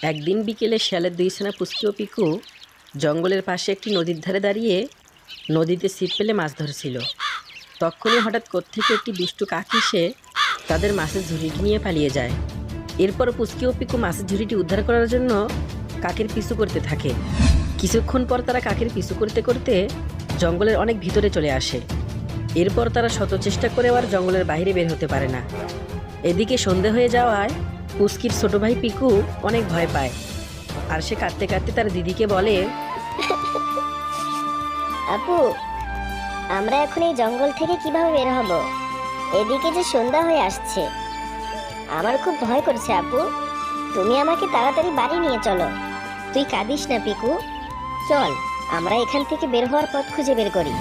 একদিন বিকেলে শিয়ালের দুই সেনা পুষ্কি ও পিকু জঙ্গলের পাশে একটি নদীর ধারে দাঁড়িয়ে নদীতে ছিপ ফেলে মাছ ধরছিল। তখনই হঠাৎ কোত্থেকে একটি দুষ্টু কাক এসে তাদের মাছের ঝুড়িটি নিয়ে পালিয়ে যায়। এরপর পুষ্কি ও পিকু মাছের ঝুড়িটি উদ্ধার করার জন্য কাকের পিছু করতে থাকে। কিছুক্ষণ পর তারা কাকের পিছু করতে করতে জঙ্গলের অনেক ভিতরে চলে আসে। এরপর তারা শত চেষ্টা করে আর জঙ্গলের বাইরে বের হতে পারে না। এদিকে সন্ধে হয়ে যাওয়ায় পুস্কির ছোট ভাই পিকু অনেক ভয় পায়। আর সে কাঁদতে কাঁদতে তার দিদিকে বলে আপু আমরা এখন এই জঙ্গল থেকে কীভাবে বের হব? এদিকে যে সন্ধ্যা হয়ে আসছে। আমার খুব ভয় করছে আপু। তুমি আমাকে তাড়াতাড়ি বাড়ি নিয়ে চলো। তুই কাঁদিস না পিকু। চল আমরা এখান থেকে বের হওয়ার পথ খুঁজে বের করি।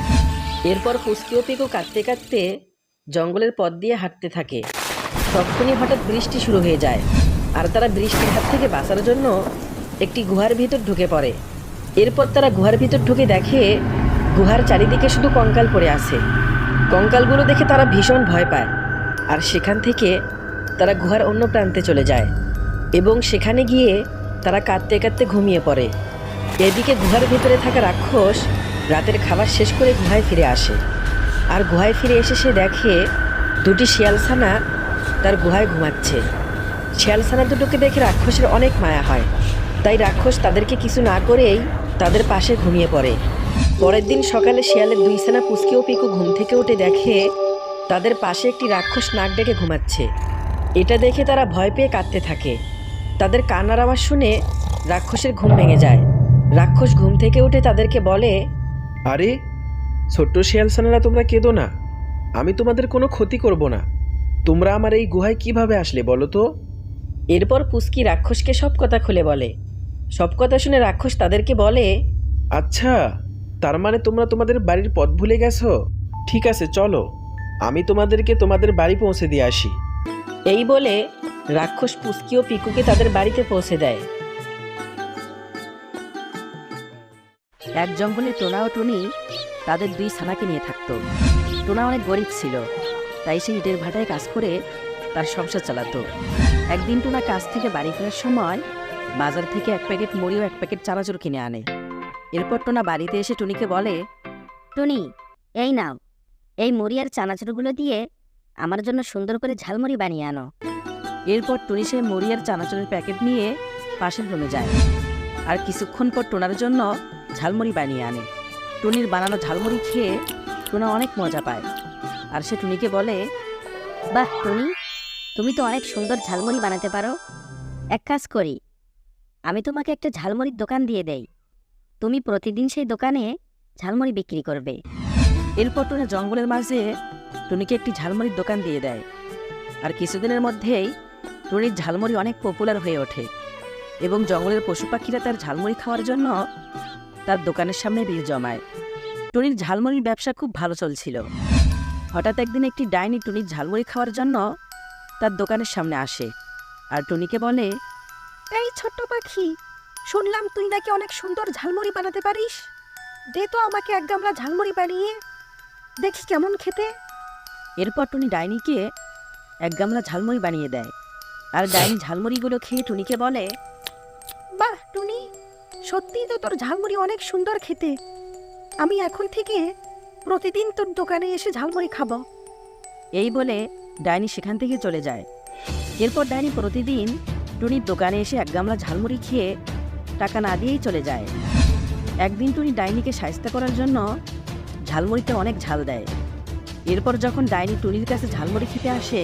এরপর পুস্কি ও পিকু কাঁদতে কাঁদতে জঙ্গলের পথ দিয়ে হাঁটতে থাকে। তখনই হঠাৎ বৃষ্টি শুরু হয়ে যায়। আর তারা বৃষ্টির হাত থেকে বাঁচার জন্য একটি গুহার ভিতর ঢুকে পড়ে। এরপর তারা গুহার ভিতর ঢুকে দেখে গুহার চারিদিকে শুধু কঙ্কাল পড়ে আছে। কঙ্কালগুলো দেখে তারা ভীষণ ভয় পায়। আর সেখান থেকে তারা গুহার অন্য প্রান্তে চলে যায় এবং সেখানে গিয়ে তারা কাঁদতে কাঁদতে ঘুমিয়ে পড়ে। এদিকে গুহার ভিতরে থাকা রাক্ষস রাতের খাবার শেষ করে গুহায় ফিরে আসে। আর গুহায় ফিরে এসে সে দেখে দুটি শিয়ালছানা তার গুহায় ঘুমাচ্ছে। শিয়ালছানা দুটোকে দেখে রাক্ষসের অনেক মায়া হয়। তাই রাক্ষস তাদেরকে কিছু না করেই তাদের পাশে ঘুমিয়ে পড়ে। পরের দিন সকালে শিয়ালের দুই সেনা পুচকি ও পিকু ঘুম থেকে উঠে দেখে তাদের পাশে একটি রাক্ষস নাক ডেকে ঘুমাচ্ছে। এটা দেখে তারা ভয় পেয়ে কাঁদতে থাকে। তাদের কান্নার আওয়াজ শুনে রাক্ষসের ঘুম ভেঙে যায়। রাক্ষস ঘুম থেকে উঠে তাদেরকে বলে, আরে, ছোট্ট শিয়ালসানারা তোমরা কেঁদো না। আমি তোমাদের কোনো ক্ষতি করব না। তোমরা আমার এই গুহায় কীভাবে আসলে বলো তো? এরপর পুস্কি রাক্ষসকে সব কথা খুলে বলে। সব কথা শুনে রাক্ষস তাদেরকে বলে আচ্ছা তার মানে তোমরা তোমাদের বাড়ির পথ ভুলে গেছো? ঠিক আছে চলো। আমি তোমাদেরকে তোমাদের বাড়ি পৌঁছে দিয়ে আসি। এই বলে রাক্ষস পুস্কি ও পিকুকে তাদের বাড়িতে পৌঁছে দেয়। এক জঙ্গলে টোনা ও টুনি তাদের দুই ছানাকে নিয়ে থাকতো। টোনা অনেক গরিব ছিল। তাই সে ইটের ভাটায় কাজ করে তার সংসার চালাতো। একদিন টোনা কাজ থেকে বাড়ি ফেরার সময় বাজার থেকে এক প্যাকেট মুড়ি ও এক প্যাকেট চানাচুর কিনে আনে। এরপর টোনা বাড়িতে এসে টুনিকে বলে টুনি এই নাও। এই মুড়ি আর চানাচুরগুলো দিয়ে আমার জন্য সুন্দর করে ঝালমুড়ি বানিয়ে আনো। এরপর টুনি সে মুড়ি আর চানাচুরের প্যাকেট নিয়ে পাশের রুমে যায়। আর কিছুক্ষণ পর টোনার জন্য ঝালমুড়ি বানিয়ে আনে। টুনির বানানো ঝালমুড়ি খেয়ে টোনা অনেক মজা পায়। আর সে টুনিকে বলে, বাহ, টুনি, তুমি তো অনেক সুন্দর ঝালমুড়ি বানাতে পারো। এক কাজ করি, আমি তোমাকে একটা ঝালমুড়ির দোকান দিয়ে দেই। তুমি প্রতিদিন সেই দোকানে ঝালমুড়ি বিক্রি করবে। এরপর টুনা জঙ্গলের মাঝে টুনিকে একটি ঝালমুড়ির দোকান দিয়ে দেয়। আর কিছুদিনের মধ্যেই টুনির ঝালমুড়ি অনেক পপুলার হয়ে ওঠে এবং জঙ্গলের পশু পাখিরা তার ঝালমুড়ি খাওয়ার জন্য তার দোকানের সামনে ভিড় জমায়। টুনির ঝালমুড়ির ব্যবসা খুব ভালো চলছিল। হঠাৎ একদিন একটি ডাইনি টুনির ঝালমুড়ি খাওয়ার জন্য তার দোকানের সামনে আসে আর টুনিকে বলে এই ছোট্ট পাখি শুনলাম তুই নাকি অনেক সুন্দর ঝালমুড়ি বানাতে পারিস। দে তো আমাকে এক গামলা ঝালমুড়ি বানিয়ে দেখি কেমন খেতে। এরপর টুনি ডাইনিকে এক গামলা ঝালমুড়ি বানিয়ে দেয় আর ডাইনি ঝালমুড়িগুলো খেয়ে টুনিকে বলে বাহ টুনি সত্যিই তো তোর ঝালমুড়ি অনেক সুন্দর খেতে। আমি এখন থেকে প্রতিদিন তোর দোকানে এসে ঝালমুড়ি খাব। এই বলে ডাইনি সেখান থেকে চলে যায়। এরপর ডাইনি প্রতিদিন টুনির দোকানে এসে এক গামলা ঝালমুড়ি খেয়ে টাকা না দিয়েই চলে যায়। একদিন টুনি ডাইনিকে সাহায্য করার জন্য ঝালমুড়িতে অনেক ঝাল দেয়। এরপর যখন ডাইনি টুনির কাছে ঝালমুড়ি খেতে আসে,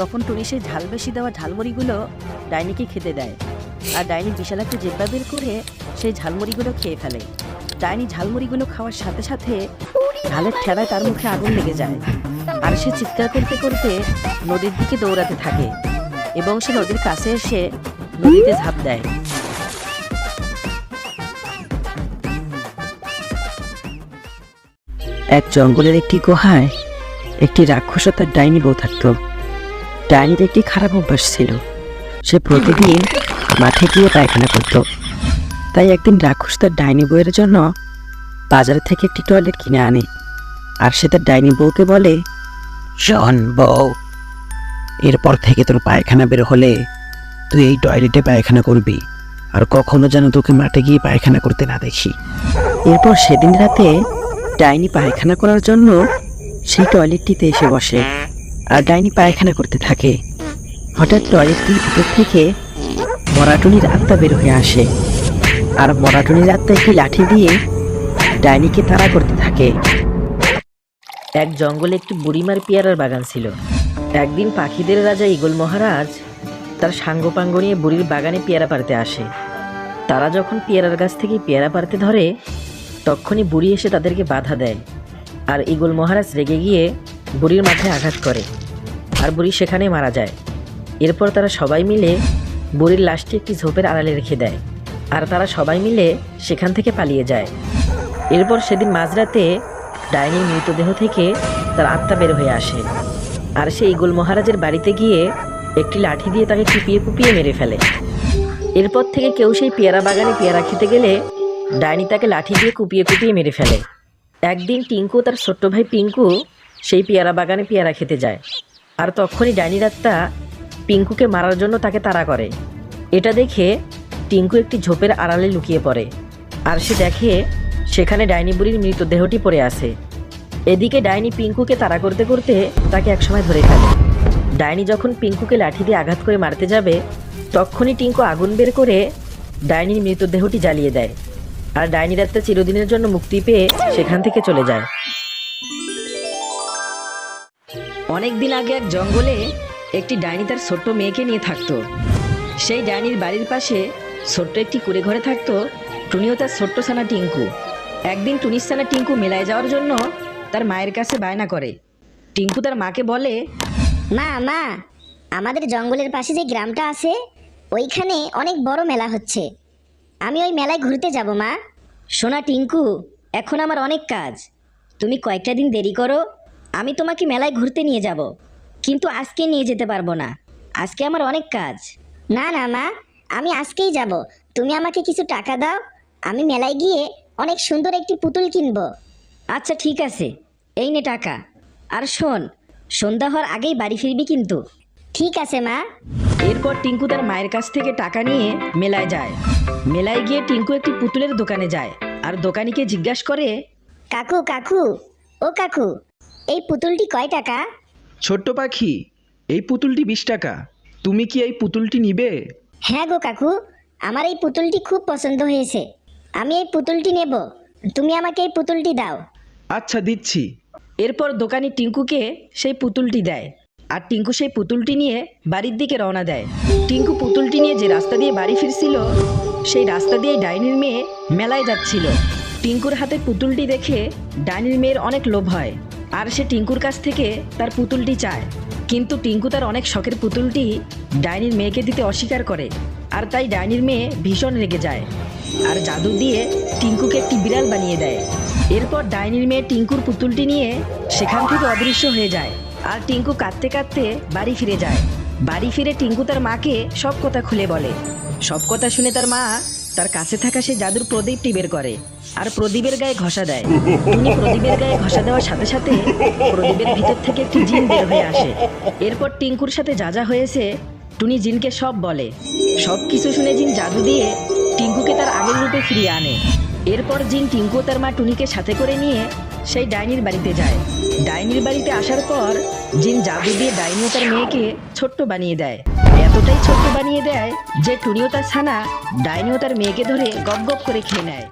তখন টুনি সেই ঝাল বেশি দেওয়া ঝালমুড়িগুলো ডাইনিকে খেতে দেয়। আর ডাইনি বিশাল একটা জেব্বা বের করে সেই ঝালমুড়িগুলো খেয়ে ফেলে। ডাইনি ঝালমুড়িগুলো খাওয়ার সাথে সাথে ঝালের ঠেলায় তার মুখে আগুন লেগে যায়। আর সে চিৎকার করতে করতে নদীর দিকে দৌড়াতে থাকে এবং সে নদীর কাছে এসে নদীতে ঝাঁপ দেয়। এক জঙ্গলের একটি গুহায় একটি রাক্ষস তার ডাইনি বউ থাকত। ডাইনির একটি খারাপ অভ্যাস ছিল। সে প্রতিদিন মাঠে গিয়ে পায়খানা করত। তাই একদিন রাক্ষস তার ডাইনি বউয়ের জন্য বাজার থেকে একটি টয়লেট কিনে আনে। আর সে তার ডাইনি বউকে বলে, শোন বউ, এরপর থেকে তোর পায়খানা বের হলে তুই এই টয়লেটে পায়খানা করবি, আর কখনো যেন তোকে মাঠে গিয়ে পায়খানা করতে না দেখি। এরপর সেদিন রাতে ডাইনি পায়খানা করার জন্য সেই টয়লেটটিতে এসে বসে, আর ডাইনি পায়খানা করতে থাকে। হঠাৎ টয়লেটটির ভিতর থেকে মরাটুনির আত্মা বের হয়ে আসে, আর মরাটুনির আত্মা একটি লাঠি দিয়ে ডাইনিকে তাড়া করতে থাকে। এক জঙ্গলে একটি বুড়িমার পেয়ারার বাগান ছিল। একদিন পাখিদের রাজা ইগল মহারাজ তার সাঙ্গপাঙ্গ নিয়ে বুড়ির বাগানে পেয়ারা পারতে আসে। তারা যখন পেয়ারার গাছ থেকে পেয়ারা পারতে ধরে, তখনই বুড়ি এসে তাদেরকে বাধা দেয় আর ইগল মহারাজ রেগে গিয়ে বুড়ির মাথায় আঘাত করে আর বুড়ি সেখানে মারা যায়। এরপর তারা সবাই মিলে বুড়ির লাশটি একটি ঝোপের আড়ালে রেখে দেয় আর তারা সবাই মিলে সেখান থেকে পালিয়ে যায়। এরপর সেদিন মাঝরাতে ডাইনির মৃতদেহ থেকে তার আত্মা বের হয়ে আসে। আর সে ইগুল মহারাজের বাড়িতে গিয়ে একটি লাঠি দিয়ে তাকে কুপিয়ে কুপিয়ে মেরে ফেলে। এরপর থেকে কেউ সেই পেয়ারা বাগানে পেয়ারা খেতে গেলে ডাইনি তাকে লাঠি দিয়ে কুপিয়ে কুপিয়ে মেরে ফেলে। একদিন টিঙ্কু, তার ছোট্ট ভাই পিঙ্কু, সেই পেয়ারা বাগানে পেয়ারা খেতে যায়। আর তখনই ডাইনি রাত্তা পিঙ্কুকে মারার জন্য তাকে তাড়া করে। এটা দেখে টিঙ্কু একটি ঝোপের আড়ালে লুকিয়ে পড়ে। আর সে দেখে সেখানে ডাইনি বুড়ির মৃতদেহটি পড়ে আছে। এদিকে ডাইনি পিঙ্কুকে তাড়া করতে করতে তাকে একসময় ধরে ফেলে। ডাইনি যখন পিঙ্কুকে লাঠি দিয়ে আঘাত করে মারতে যাবে, তখনই টিঙ্কু আগুন বের করে ডাইনির মৃতদেহটি জ্বালিয়ে দেয়। আর ডাইনি রাত্রে চিরদিনের জন্য মুক্তি পেয়ে সেখান থেকে চলে যায়। অনেক দিন আগে এক জঙ্গলে একটি ডাইনি তার ছোট্ট মেয়েকে নিয়ে থাকতো। সেই ডাইনির বাড়ির পাশে ছোট্ট একটি কুড়ে ঘরে থাকতো, টুনিও তার ছোট্ট সানা টিঙ্কু। একদিন টুনির সানা টিঙ্কু মেলায় যাওয়ার জন্য তার মায়ের কাছে বায়না করে। টিঙ্কু তার মাকে বলে মা মা আমাদের জঙ্গলের পাশে যে গ্রামটা আছে ওইখানে অনেক বড় মেলা হচ্ছে। আমি ওই মেলায় ঘুরতে যাব মা। সোনা টিঙ্কু এখন আমার অনেক কাজ। তুমি কয়েকটা দিন দেরি করো আমি তোমাকে মেলায় ঘুরতে নিয়ে যাব। কিন্তু আজকে নিয়ে যেতে পারব না। আজকে আমার অনেক কাজ। না না মা আমি আজকেই যাব। তুমি আমাকে কিছু টাকা দাও আমি মেলায় গিয়ে অনেক সুন্দর একটি পুতুল কিনবো। আচ্ছা ঠিক আছে। এই নে টাকা। আর শোন সন্ধ্যা হওয়ার আগেই বাড়ি ফিরবি কিন্তু। ঠিক আছে মা। এরপর টিঙ্কু তার মায়ের কাছ থেকে টাকা নিয়ে মেলায় যায়। মেলায় গিয়ে টিঙ্কু একটি পুতুলের দোকানে যায় আর দোকানিকে জিজ্ঞাসা করে কাকু কাকু ও কাকু এই পুতুলটি কয় টাকা? ছোট্ট পাখি এই পুতুলটি বিশ টাকা। তুমি কি এই পুতুলটি নিবে? হ্যাঁ গো কাকু আমার এই পুতুলটি খুব পছন্দ হয়েছে। আমি এই পুতুলটি নেব। তুমি আমাকে এই পুতুলটি দাও। আচ্ছা দিচ্ছি। এরপর দোকানি টিঙ্কুকে সেই পুতুলটি দেয় আর টিঙ্কু সেই পুতুলটি নিয়ে বাড়ির দিকে রওনা দেয়। টিঙ্কু পুতুলটি নিয়ে যে রাস্তা দিয়ে বাড়ি ফিরছিল সেই রাস্তা দিয়ে ডাইনির মেয়ে মেলায় যাচ্ছিল। টিঙ্কুর হাতে পুতুলটি দেখে ডাইনির মেয়ের অনেক লোভ হয় আর সে টিঙ্কুর কাছ থেকে তার পুতুলটি চায়। কিন্তু টিঙ্কু তার অনেক শখের পুতুলটি ডাইনির মেয়েকে দিতে অস্বীকার করে আর তাই ডাইনির মেয়ে ভীষণ রেগে যায়। আর জাদু দিয়ে টিঙ্কুকে একটি বিড়াল বানিয়ে দেয়। এরপর ডাইনির মেয়ে টিঙ্কুর পুতুলটি নিয়ে সেখান থেকে অদৃশ্য হয়ে যায় আর টিঙ্কু কাঁদতে কাঁদতে বাড়ি ফিরে যায়। বাড়ি ফিরে টিঙ্কু তার মাকে সব কথা খুলে বলে। সব কথা শুনে তার মা তার কাছে থাকা সেই জাদুর প্রদীপটি বের করে আর প্রদীপের গায়ে ঘষা দেয়। টুনি প্রদীপের গায়ে ঘষা দেওয়ার সাথে সাথে প্রদীপের ভিতর থেকে একটি জিন বের হয়ে আসে। এরপর টিঙ্কুর সাথে যা যা হয়েছে টুনি জিনকে সব বলে। সব কিছু শুনে জিন জাদু দিয়ে টিঙ্কুকে তার আগের রূপে ফিরিয়ে আনে। এরপর জিন টিঙ্কু তার মা টুনিকে সাথে করে নিয়ে সেই ডাইনির বাড়িতে যায়। ডাইনির বাড়িতে আসার পর জিন জাদু দিয়ে ডাইনি তার মেয়েকে ছোট্ট বানিয়ে দেয়। এতটাই ছোট্ট বানিয়ে দেয় যে টুনিও তার ছানা ডাইনিও তার মেয়েকে ধরে গপ গপ করে খেয়ে নেয়।